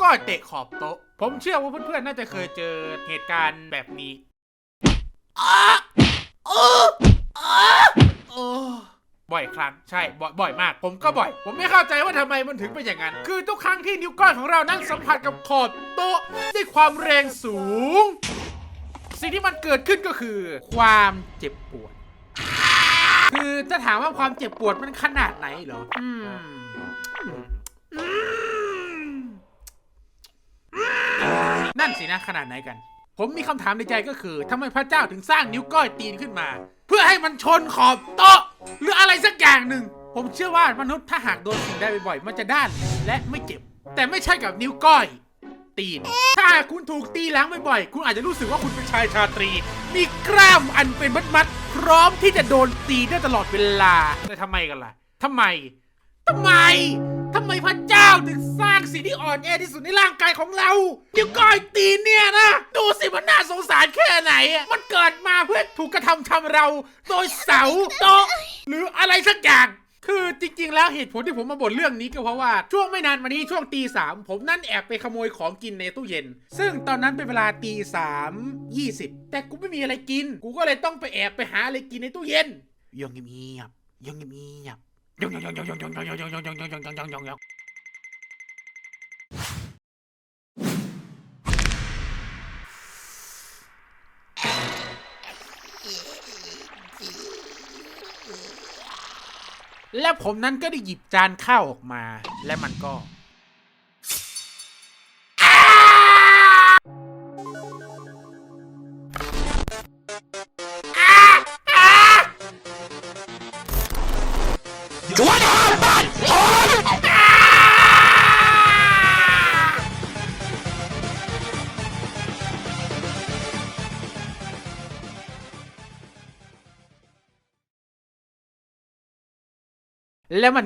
ก็เตะขอบโต๊ะ ผมเชื่อว่าเพื่อนๆ น่าจะเคยเจอเหตุการณ์แบบนี้บ่อยครั้งใช่บ่อยบ่อยมาก ผมก็บ่อย ผมไม่เข้าใจว่าทำไมมันถึงเป็นอย่างนั้น คือทุกครั้งที่นิ้วก้อยของเรานั่งสัมผัสกับขอบโต๊ะด้วยความแรงสูง สิ่งที่มันเกิดขึ้นก็คือ ความเจ็บปวด คือจะถามว่าความเจ็บปวดมันขนาดไหนเหรอ อืม นั่นสินะขนาดไหนกัน ผมมีคำถามในใจก็คือทำไมพระเจ้าถึงสร้างนิ้วก้อยตีนขึ้นมา เพื่อให้มันชนขอบโต๊ะหรืออะไรสักอย่างหนึ่ง ผมเชื่อว่ามนุษย์ถ้าหากโดนสิ่งใดบ่อยๆมันจะด้านและไม่เจ็บ แต่ไม่ใช่กับนิ้วก้อย ตีน ถ้าคุณถูกตีหลังบ่อยๆคุณอาจจะรู้สึกว่าคุณเป็นชายชาตรี มีกล้ามอันเป็นมัดๆพร้อมที่จะโดนตีได้ตลอดเวลาแต่ทำไมกันล่ะทำไมทำไม ไมพระเจ้าถึงสร้างสิ่งที่อ่อนแอที่สุดในร่างกายของเรานิ้วก้อยตีนเนี่ยนะ ดูสิมันน่าสงสารแค่ไหนอะมันเกิดมาเพื่อถูกกระทำทำเรา โดยเสาโต๊ะหรืออะไรสักอย่าง คือจริงๆ แล้วเหตุผลที่ผมมาบ่นเรื่องนี้ก็เพราะว่าช่วงไม่นานมานี้ช่วงตีสามผมนั่นแอบไปขโมยของกินในตู้เย็น ซึ่งตอนนั้นเป็นเวลาตีสามยี่สิบแต่กูไม่มีอะไรกิน กูก็เลยต้องไปแอบไปหาอะไรกินในตู้เย็นยองเงียบๆยองเงียบๆ และผมนั้นก็ได้หยิบจานข้าวออกมา และมันก็ ชวนหอมบ้านหอมแล้วมัน